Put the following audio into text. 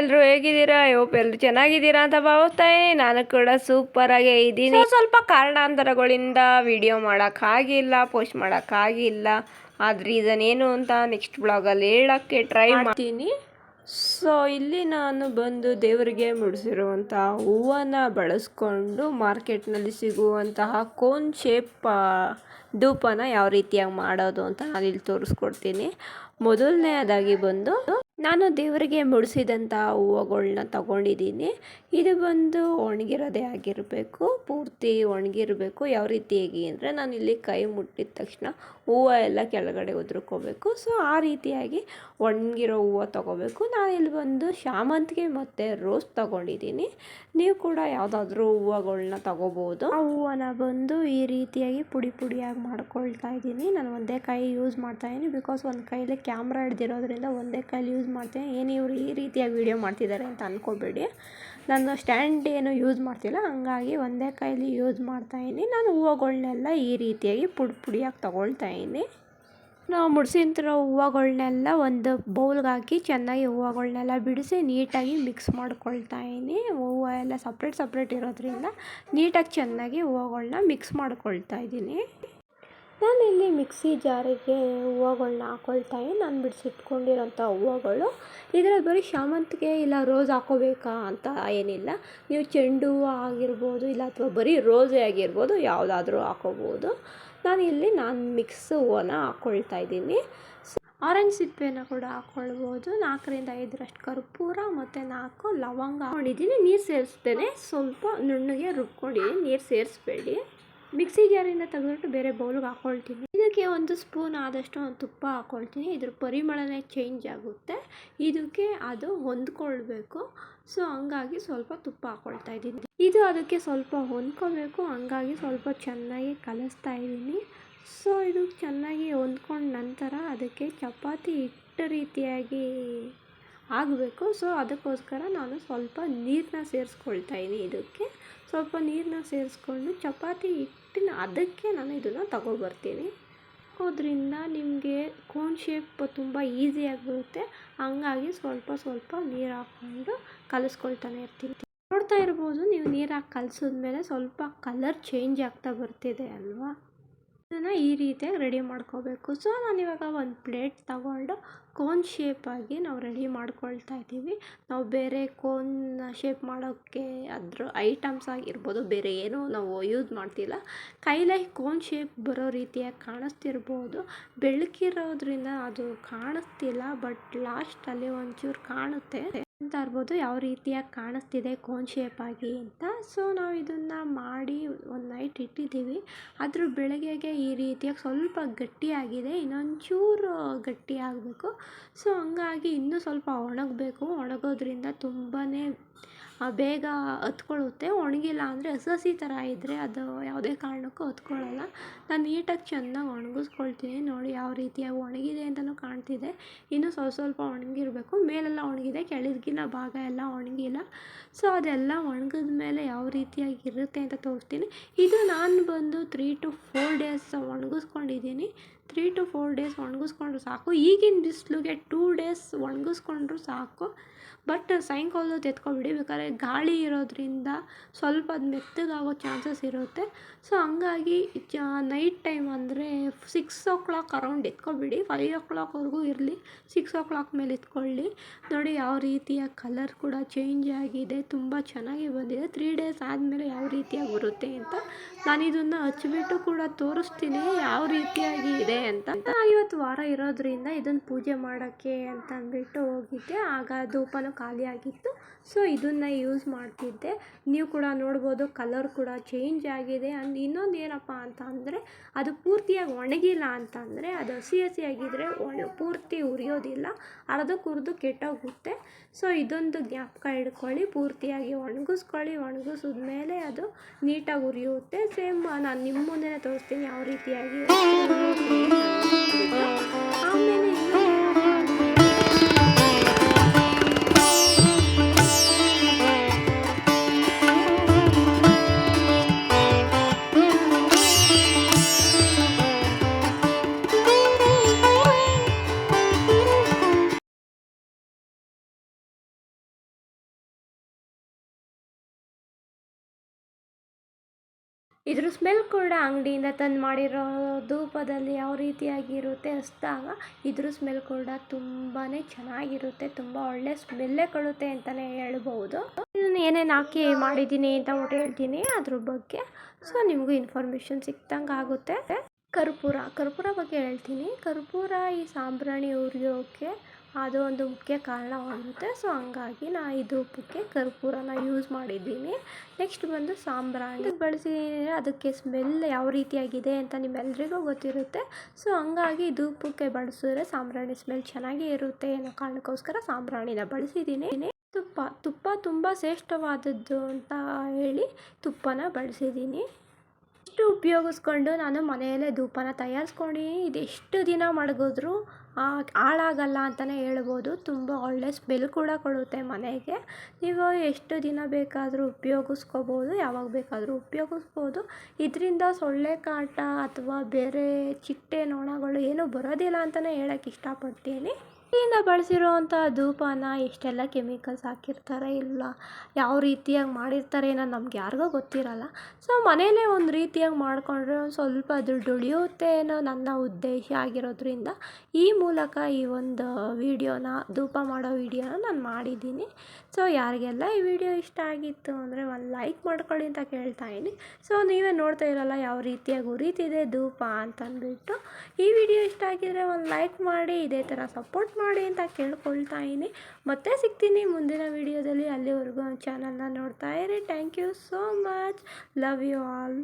ಎಲ್ಲರೂ ಹೇಗಿದ್ದೀರಾ? ಹೋಪ್ ಎಲ್ಲರೂ ಚೆನ್ನಾಗಿದ್ದೀರಾ ಅಂತ ಭಾವಿಸ್ತಾ ಇದ್ದೀನಿ. ನಾನು ಕೂಡ ಸೂಪರಾಗೇ ಇದ್ದೀನಿ. ಸ್ವಲ್ಪ ಕಾರಣಾಂತರಗಳಿಂದ ವಿಡಿಯೋ ಮಾಡೋಕ್ಕಾಗಿಲ್ಲ ಪೋಸ್ಟ್ ಮಾಡೋಕ್ಕಾಗಿಲ್ಲ ಅದು ರೀಸನ್ ಏನು ಅಂತ ನೆಕ್ಸ್ಟ್ ಬ್ಲಾಗಲ್ಲಿ ಹೇಳೋಕ್ಕೆ ಟ್ರೈ ಮಾಡ್ತೀನಿ. ಸೊ ಇಲ್ಲಿ ನಾನು ಬಂದು ದೇವರಿಗೆ ಮುಡಿಸಿರುವಂತಹ ಹೂವನ್ನು ಬಳಸ್ಕೊಂಡು ಮಾರ್ಕೆಟ್ನಲ್ಲಿ ಸಿಗುವಂತಹ ಕೋನ್ ಶೇಪ್ ಧೂಪನ ಯಾವ ರೀತಿಯಾಗಿ ಮಾಡೋದು ಅಂತ ನಾನು ಇಲ್ಲಿ ತೋರಿಸ್ಕೊಡ್ತೀನಿ. ಮೊದಲನೇದಾಗಿ ಬಂದು ನಾನು ದೇವರಿಗೆ ಮುಡಿಸಿದಂಥ ಹೂವುಗಳ್ನ ತಗೊಂಡಿದ್ದೀನಿ. ಇದು ಬಂದು ಒಣಗಿರೋದೇ ಆಗಿರಬೇಕು. ಪೂರ್ತಿ ಒಣಗಿರಬೇಕು. ಯಾವ ರೀತಿಯಾಗಿ ಅಂದರೆ ನಾನು ಇಲ್ಲಿ ಕೈ ಮುಟ್ಟಿದ ತಕ್ಷಣ ಹೂವು ಎಲ್ಲ ಕೆಳಗಡೆ ಉದುರ್ಕೋಬೇಕು. ಸೊ, ಆ ರೀತಿಯಾಗಿ ಒಣಗಿರೋ ಹೂವು ತೊಗೋಬೇಕು. ನಾನು ಇಲ್ಲಿ ಬಂದು ಶಾಮಂತಿಗೆ ಮತ್ತು ರೋಸ್ ತಗೊಂಡಿದ್ದೀನಿ. ನೀವು ಕೂಡ ಯಾವುದಾದ್ರೂ ಹೂವುಗಳ್ನ ತಗೋಬೋದು. ಆ ಹೂವನ್ನ ಬಂದು ಈ ರೀತಿಯಾಗಿ ಪುಡಿ ಪುಡಿಯಾಗಿ ಮಾಡ್ಕೊಳ್ತಾ ಇದ್ದೀನಿ. ನಾನು ಒಂದೇ ಕೈ ಯೂಸ್ ಮಾಡ್ತಾ ಇದ್ದೀನಿ. ಬಿಕಾಸ್ ಒಂದು ಕೈಯಲ್ಲಿ ಕ್ಯಾಮ್ರಾ ಹಿಡ್ದಿರೋದ್ರಿಂದ ಒಂದೇ ಕೈಲಿ ಯೂಸ್ ಮಾಡ್ತೀನಿ. ಏನು ಇವರು ಈ ರೀತಿಯಾಗಿ ವೀಡಿಯೋ ಮಾಡ್ತಿದ್ದಾರೆ ಅಂತ ಅಂದ್ಕೋಬೇಡಿ ನಾನು ಸ್ಟ್ಯಾಂಡ್ ಏನು ಯೂಸ್ ಮಾಡ್ತಿಲ್ಲ. ಹಂಗಾಗಿ ಒಂದೇ ಕೈಲಿ ಯೂಸ್ ಮಾಡ್ತಾಯಿದ್ದೀನಿ ನಾನು ಹೂವುಗಳ್ನೆಲ್ಲ ಈ ರೀತಿಯಾಗಿ ಪುಡಿ ಪುಡಿಯಾಗಿ ತೊಗೊಳ್ತಾ ಇದ್ದೀನಿ. ನಾವು ಮುಡ್ಸಿಂತಿರೋ ಹೂವುಗಳ್ನೆಲ್ಲ ಒಂದು ಬೌಲ್ಗೆ ಹಾಕಿ ಚೆನ್ನಾಗಿ ಹೂವುಗಳ್ನೆಲ್ಲ ಬಿಡಿಸಿ ನೀಟಾಗಿ ಮಿಕ್ಸ್ ಮಾಡ್ಕೊಳ್ತಾ ಇದ್ದೀನಿ. ಹೂವು ಎಲ್ಲ ಸಪ್ರೇಟ್ ಸಪ್ರೇಟ್ ಇರೋದ್ರಿಂದ ನೀಟಾಗಿ ಚೆನ್ನಾಗಿ ಹೂವುಗಳನ್ನ ಮಿಕ್ಸ್ ಮಾಡ್ಕೊಳ್ತಾ ಇದ್ದೀನಿ. ನಾನಿಲ್ಲಿ ಮಿಕ್ಸಿ ಜಾರಿಗೆ ಹೂವುಗಳ್ನ ಹಾಕ್ಕೊಳ್ತಾ ಇದ್ದೀನಿ. ನಾನು ಬಿಡಿಸಿಟ್ಕೊಂಡಿರೋಂಥ ಹೂವುಗಳು. ಇದರಲ್ಲಿ ಬರೀ ಶಾಮಂತಿಗೆ ಇಲ್ಲ ರೋಸ್ ಹಾಕೋಬೇಕಾ ಅಂತ ಏನಿಲ್ಲ. ನೀವು ಚೆಂಡು ಹೂವು ಆಗಿರ್ಬೋದು ಇಲ್ಲ ಅಥವಾ ಬರೀ ರೋಸೇ ಆಗಿರ್ಬೋದು ಯಾವುದಾದ್ರೂ ಹಾಕ್ಕೋಬೋದು ನಾನಿಲ್ಲಿ ನಾನು ಮಿಕ್ಸ್ ಹೂವನ್ನ ಹಾಕ್ಕೊಳ್ತಾ ಇದ್ದೀನಿ. ಆರೆಂಜ್ ಸಿಪ್ಪೆನ ಕೂಡ ಹಾಕ್ಕೊಳ್ಬೋದು ನಾಲ್ಕರಿಂದ ಐದರಷ್ಟು ಕರ್ಪೂರ ಮತ್ತು ನಾಲ್ಕು ಲವಂಗ ಹಾಕೊಂಡಿದ್ದೀನಿ. ನೀರು ಸೇರಿಸ್ತೇನೆ. ಸ್ವಲ್ಪ ನುಣ್ಣಗೆ ರುಬ್ಕೊಂಡಿದ್ದೀನಿ. ನೀರು ಸೇರಿಸ್ಬೇಡಿ. ಮಿಕ್ಸಿ ಜಾರಿಂದ ತೆಗೆದ್ಬಿಟ್ಟು ಬೇರೆ ಬೌಲ್ಗೆ ಹಾಕ್ಕೊಳ್ತೀನಿ. ಇದಕ್ಕೆ ಒಂದು ಸ್ಪೂನ್ ಆದಷ್ಟು ಒಂದು ತುಪ್ಪ ಹಾಕ್ಕೊಳ್ತೀನಿ. ಇದ್ರ ಪರಿಮಳನೇ ಚೇಂಜ್ ಆಗುತ್ತೆ. ಇದಕ್ಕೆ ಅದು ಹೊಂದ್ಕೊಳ್ಬೇಕು. ಸೊ ಹಂಗಾಗಿ ಸ್ವಲ್ಪ ತುಪ್ಪ ಹಾಕ್ಕೊಳ್ತಾ ಇದ್ದೀನಿ. ಇದು ಅದಕ್ಕೆ ಸ್ವಲ್ಪ ಹೊಂದ್ಕೋಬೇಕು ಹಂಗಾಗಿ ಸ್ವಲ್ಪ ಚೆನ್ನಾಗಿ ಕಲಿಸ್ತಾ ಇದ್ದೀನಿ. ಸೊ ಇದು ಚೆನ್ನಾಗಿ ಹೊಂದ್ಕೊಂಡ ನಂತರ ಅದಕ್ಕೆ ಚಪಾತಿ ಹಿಟ್ಟು ರೀತಿಯಾಗಿ ಆಗಬೇಕು. ಸೊ ಅದಕ್ಕೋಸ್ಕರ ನಾನು ಸ್ವಲ್ಪ ನೀರನ್ನ ಸೇರಿಸ್ಕೊಳ್ತಾ ಇದ್ದೀನಿ ಇದಕ್ಕೆ. ಸ್ವಲ್ಪ ನೀರನ್ನ ಸೇರಿಸ್ಕೊಂಡು ಚಪಾತಿ ಹಿಟ್ಟಿನ ಅದಕ್ಕೆ ನಾನು ಇದನ್ನು ತಗೊಬರ್ತೀನಿ. ಅದರಿಂದ ನಿಮಗೆ ಕೋನ್ ಶೇಪ್ ತುಂಬ ಈಸಿಯಾಗಿ ಬರುತ್ತೆ. ಹಂಗಾಗಿ ಸ್ವಲ್ಪ ಸ್ವಲ್ಪ ನೀರು ಹಾಕ್ಕೊಂಡು ಕಲಿಸ್ಕೊಳ್ತಾನೆ ಇರ್ತೀನಿ. ನೋಡ್ತಾ ಇರ್ಬೋದು, ನೀವು ನೀರು ಹಾಕಿ ಕಲಸಿದ್ಮೇಲೆ ಸ್ವಲ್ಪ ಕಲರ್ ಚೇಂಜ್ ಆಗ್ತಾ ಬರ್ತಿದೆ ಅಲ್ವಾ? ಇದನ್ನು ಈ ರೀತಿಯಾಗಿ ರೆಡಿ ಮಾಡ್ಕೋಬೇಕು. ಸೊ ನಾನಿವಾಗ ಒಂದು ಪ್ಲೇಟ್ ತಗೊಂಡು ಕೋನ್ ಶೇಪಾಗಿ ನಾವು ರೆಡಿ ಮಾಡ್ಕೊಳ್ತಾ ಇದ್ದೀವಿ. ನಾವು ಬೇರೆ ಕೋನ್ ಶೇಪ್ ಮಾಡೋಕ್ಕೆ ಅದ್ರ ಐಟಮ್ಸ್ ಆಗಿರ್ಬೋದು, ಬೇರೆ ಏನೂ ನಾವು ಯೂಸ್ ಮಾಡ್ತಿಲ್ಲ. ಕೈಲೇ ಕೋನ್ ಶೇಪ್ ಬರೋ ರೀತಿಯಾಗಿ ಕಾಣಿಸ್ತಿರ್ಬೋದು. ಬೆಳಕಿರೋದ್ರಿಂದ ಅದು ಕಾಣಿಸ್ತಿಲ್ಲ ಬಟ್ ಲಾಸ್ಟಲ್ಲಿ ಒಂಚೂರು ಕಾಣುತ್ತೆ. ಅಂತ ಇರ್ಬೋದು ಯಾವ ರೀತಿಯಾಗಿ ಕಾಣಿಸ್ತಿದೆ ಕೋನ್ ಶೇಪ್ ಆಗಿ ಅಂತ. ಸೊ ನಾವು ಇದನ್ನು ಮಾಡಿ ಒಂದು ನೈಟ್ ಇಟ್ಟಿದ್ದೀವಿ. ಅದ್ರ ಬೆಳಗ್ಗೆಗೆ ಈ ರೀತಿಯಾಗಿ ಸ್ವಲ್ಪ ಗಟ್ಟಿಯಾಗಿದೆ. ಇನ್ನೊಂಚೂರು ಗಟ್ಟಿ ಆಗಬೇಕು ಸೊ ಹಂಗಾಗಿ ಇನ್ನೂ ಸ್ವಲ್ಪ ಒಣಗಬೇಕು. ಒಣಗೋದ್ರಿಂದ ತುಂಬಾ ಬೇಗ ಹತ್ಕೊಳ್ಳುತ್ತೆ. ಒಣಗಿಲ್ಲ ಅಂದರೆ ಹಸಿ ಹಸಿ ಥರ ಇದ್ದರೆ ಅದು ಯಾವುದೇ ಕಾರಣಕ್ಕೂ ಹತ್ಕೊಳ್ಳಲ್ಲ. ನಾನು ನೀಟಾಗಿ ಚೆನ್ನಾಗಿ ಒಣಗಿಸ್ಕೊಳ್ತೀನಿ. ನೋಡಿ ಯಾವ ರೀತಿಯಾಗಿ ಒಣಗಿದೆ ಅಂತಲೂ ಕಾಣ್ತಿದೆ. ಇನ್ನೂ ಸ್ವಲ್ಪ ಸ್ವಲ್ಪ ಒಣಗಿರಬೇಕು. ಮೇಲೆಲ್ಲ ಒಣಗಿದೆ, ಕೆಳಗಿನ ಭಾಗ ಎಲ್ಲ ಒಣಗಿಲ್ಲ. ಸೊ ಅದೆಲ್ಲ ಒಣಗಿದ ಮೇಲೆ ಯಾವ ರೀತಿಯಾಗಿ ಇರುತ್ತೆ ಅಂತ ತೋರಿಸ್ತೀನಿ. ಇದು ನಾನು ಬಂದು ತ್ರೀ ಟು ಫೋರ್ ಡೇಸ್ ಒಣಗಿಸ್ಕೊಂಡಿದ್ದೀನಿ. ತ್ರೀ ಟು ಫೋರ್ ಡೇಸ್ ಒಣಗಿಸ್ಕೊಂಡ್ರು ಸಾಕು. ಈಗಿನ ಬಿಸಿಲಿಗೆ ಟೂ ಡೇಸ್ ಒಣಗಿಸ್ಕೊಂಡ್ರು ಸಾಕು. ಬಟ್ ಸಾಯಂಕಾಲದ ಎತ್ಕೊಬಿಡಿ ಬೇಕಾದ್ರೆ ಗಾಳಿ ಇರೋದ್ರಿಂದ ಸ್ವಲ್ಪ ಅದು ಮೆತ್ತಗಾಗೋ ಚಾನ್ಸಸ್ ಇರುತ್ತೆ. ಸೊ ಹಂಗಾಗಿ ನೈಟ್ ಟೈಮ್ ಅಂದರೆ ಸಿಕ್ಸ್ ಓ ಕ್ಲಾಕ್ ಅರೌಂಡ್ ಎತ್ಕೊಬಿಡಿ ಫೈವ್ ಓ ಕ್ಲಾಕ್ವರೆಗೂ ಇರಲಿ. ಸಿಕ್ಸ್ ಓ ಕ್ಲಾಕ್ ಮೇಲೆ ಎತ್ಕೊಳ್ಳಿ. ನೋಡಿ ಯಾವ ರೀತಿಯ ಕಲರ್ ಕೂಡ ಚೇಂಜ್ ಆಗಿದೆ. ತುಂಬ ಚೆನ್ನಾಗಿ ಬಂದಿದೆ. ತ್ರೀ ಡೇಸ್ ಆದಮೇಲೆ ಯಾವ ರೀತಿಯಾಗಿ ಬರುತ್ತೆ ಅಂತ ನಾನು ಇದನ್ನು ಹಚ್ಚಿಬಿಟ್ಟು ಕೂಡ ತೋರಿಸ್ತೀನಿ. ಯಾವ ರೀತಿಯಾಗಿ ಇದೆ. ಅಂತ. ಇವತ್ತು ವಾರ ಇರೋದ್ರಿಂದ ಇದನ್ನು ಪೂಜೆ ಮಾಡೋಕ್ಕೆ ಅಂತ ಅಂದ್ಬಿಟ್ಟು ಹೋಗಿದ್ದೆ. ಆಗ ಧೂಪನೂ ಖಾಲಿಯಾಗಿತ್ತು ಸೊ ಇದನ್ನು ಯೂಸ್ ಮಾಡ್ತಿದ್ದೆ. ನೀವು ಕೂಡ ನೋಡ್ಬೋದು ಕಲರ್ ಕೂಡ ಚೇಂಜ್ ಆಗಿದೆ. ಅಂಡ್ ಇನ್ನೊಂದು ಏನಪ್ಪ ಅಂತ ಅಂದರೆ, ಅದು ಪೂರ್ತಿಯಾಗಿ ಒಣಗಿಲ್ಲ ಅಂತಂದರೆ ಅದು ಹಸಿ ಹಸಿಯಾಗಿದ್ದರೆ ಒಣ, ಪೂರ್ತಿ ಉರಿಯೋದಿಲ್ಲ. ಅರ್ಧಕ್ಕೆ ಹುರಿದು ಕೆಟ್ಟೋಗುತ್ತೆ. ಸೊ ಇದೊಂದು ಜ್ಞಾಪಕ ಇಟ್ಕೊಳ್ಳಿ. ಪೂರ್ತಿಯಾಗಿ ಒಣಗಿಸ್ಕೊಳ್ಳಿ. ಒಣಗಿಸಿದ್ಮೇಲೆ ಅದು ನೀಟಾಗಿ ಉರಿಯುತ್ತೆ. ಸೇಮ್ ನಾನು ನಿಮ್ಮ ಮುಂದೆ ತೋರಿಸ್ತೀನಿ. ಯಾವ ರೀತಿಯಾಗಿ Thank you. ಇದ್ರ ಸ್ಮೆಲ್ ಕೂಡ ಅಂಗಡಿಯಿಂದ ತಂದು ಮಾಡಿರೋ ಧೂಪದಲ್ಲಿ ಯಾವ ರೀತಿಯಾಗಿರುತ್ತೆ ಹಚ್ದಾಗ ಇದ್ರ ಸ್ಮೆಲ್ ಕೂಡ ತುಂಬಾ ಚೆನ್ನಾಗಿರುತ್ತೆ, ತುಂಬ ಒಳ್ಳೆ ಸ್ಮೆಲ್ಲೇ ಕೊಡುತ್ತೆ ಅಂತಲೇ ಹೇಳ್ಬೋದು ನಾನು ಏನೇನು ಹಾಕಿ ಮಾಡಿದ್ದೀನಿ ಅಂತ ಒಟ್ಟು ಹೇಳ್ತೀನಿ, ಅದ್ರ ಬಗ್ಗೆ ಸೊ ನಿಮಗೂ ಇನ್ಫಾರ್ಮೇಷನ್ ಸಿಕ್ತಂಗೆ ಆಗುತ್ತೆ. ಕರ್ಪೂರ ಕರ್ಪೂರ ಬಗ್ಗೆ ಹೇಳ್ತೀನಿ. ಕರ್ಪೂರ ಈ ಸಾಂಬ್ರಾಣಿ ಉರಿಯೋಕ್ಕೆ ಅದು ಒಂದು ಮುಖ್ಯ ಕಾರಣವಾಗಿರುತ್ತೆ ಸೊ ಹಂಗಾಗಿ ನಾ ಇದು ಉಪ್ಪಕ್ಕೆ ಕರ್ಪೂರನ ಯೂಸ್ ಮಾಡಿದ್ದೀನಿ. ನೆಕ್ಸ್ಟ್ ಬಂದು ಸಾಂಬ್ರಾಣಿ ಬಳಸಿದ್ದೀನಿ ಅದಕ್ಕೆ ಸ್ಮೆಲ್ ಯಾವ ರೀತಿಯಾಗಿದೆ ಅಂತ ನಿಮ್ಮೆಲ್ಲರಿಗೂ ಗೊತ್ತಿರುತ್ತೆ. ಸೊ ಹಂಗಾಗಿ ಧೂಪಕ್ಕೆ ಬಳಸಿದ್ರೆ ಸಾಂಬ್ರಾಣಿ ಸ್ಮೆಲ್ ಚೆನ್ನಾಗೇ ಇರುತ್ತೆ ಅನ್ನೋ ಕಾರಣಕ್ಕೋಸ್ಕರ ಸಾಂಬ್ರಾಣಿನ ಬಳಸಿದ್ದೀನಿ. ತುಪ್ಪ ತುಪ್ಪ ತುಂಬ ಶ್ರೇಷ್ಠವಾದದ್ದು ಅಂತ ಹೇಳಿ ತುಪ್ಪನ ಬಳಸಿದ್ದೀನಿ. ಇಷ್ಟು ಉಪಯೋಗಿಸ್ಕೊಂಡು ನಾನು ಮನೆಯಲ್ಲೇ ಧೂಪನ ತಯಾರಿಸ್ಕೊಂಡಿದ್ದೀನಿ. ಇದೆಷ್ಟು ದಿನ ಮಡಗಿದ್ರು ಹಾಳಾಗಲ್ಲ ಅಂತಲೇ ಹೇಳ್ಬೋದು. ತುಂಬ ಒಳ್ಳೆ ಸ್ಮೆಲ್ ಕೂಡ ಕೊಡುತ್ತೆ ಮನೆಗೆ. ನೀವು ಎಷ್ಟು ದಿನ ಬೇಕಾದರೂ ಉಪಯೋಗಿಸ್ಕೋಬೋದು, ಯಾವಾಗ ಬೇಕಾದರೂ ಉಪಯೋಗಿಸ್ಬೋದು. ಇದರಿಂದ ಸೊಳ್ಳೆ ಕಾಟ ಅಥವಾ ಬೇರೆ ಚಿಟ್ಟೆ ನೊಣಗಳು ಏನೂ ಬರೋದಿಲ್ಲ ಅಂತಲೇ ಹೇಳಕ್ಕೆ ಇಷ್ಟಪಡ್ತೀನಿ. ಇದರಿಂದ ಬಳಸಿರುವಂಥ ಧೂಪನ ಎಷ್ಟೆಲ್ಲ ಕೆಮಿಕಲ್ಸ್ ಹಾಕಿರ್ತಾರೆ ಇಲ್ಲ ಯಾವ ರೀತಿಯಾಗಿ ಮಾಡಿರ್ತಾರೆ ಏನೋ ನಮ್ಗೆ ಯಾರಿಗೂ ಗೊತ್ತಿರಲ್ಲ. ಸೊ ಮನೇಲೇ ಒಂದು ರೀತಿಯಾಗಿ ಮಾಡಿಕೊಂಡ್ರೆ ಒಂದು ಸ್ವಲ್ಪ ದುಡ್ಡು ಉಳಿಯುತ್ತೆ ಅನ್ನೋ ನನ್ನ ಉದ್ದೇಶ ಆಗಿರೋದ್ರಿಂದ ಈ ಮೂಲಕ ಈ ಒಂದು ವೀಡಿಯೋನ, ಧೂಪ ಮಾಡೋ ವೀಡಿಯೋನ ನಾನು ಮಾಡಿದ್ದೀನಿ. ಸೊ ಯಾರಿಗೆಲ್ಲ ಈ ವಿಡಿಯೋ ಇಷ್ಟ ಆಗಿತ್ತು ಅಂದರೆ ಒಂದು ಲೈಕ್ ಮಾಡ್ಕೊಳ್ಳಿ ಅಂತ ಕೇಳ್ತಾ ಇದ್ದೀನಿ. ಸೊ ನೀವೇ ನೋಡ್ತಾ ಇರಲ್ಲ ಯಾವ ರೀತಿಯಾಗಿ ಉರಿತಿದೆ ಧೂಪ ಅಂತಂದ್ಬಿಟ್ಟು. ಈ ವಿಡಿಯೋ ಇಷ್ಟ ಆಗಿದ್ರೆ ಒಂದು ಲೈಕ್ ಮಾಡಿ, ಇದೇ ಥರ ಸಪೋರ್ಟ್ ಮಾಡಿ ಅಂತ ಕೇಳ್ಕೊಳ್ತಾ ಇದ್ದೀನಿ. ಮತ್ತೆ ಸಿಗ್ತೀನಿ ಮುಂದಿನ ವಿಡಿಯೋದಲ್ಲಿ ಅಲ್ಲಿವರೆಗೂ ಚಾನಲ್ನ ನೋಡ್ತಾ ಇರಿ. Thank you so much love you all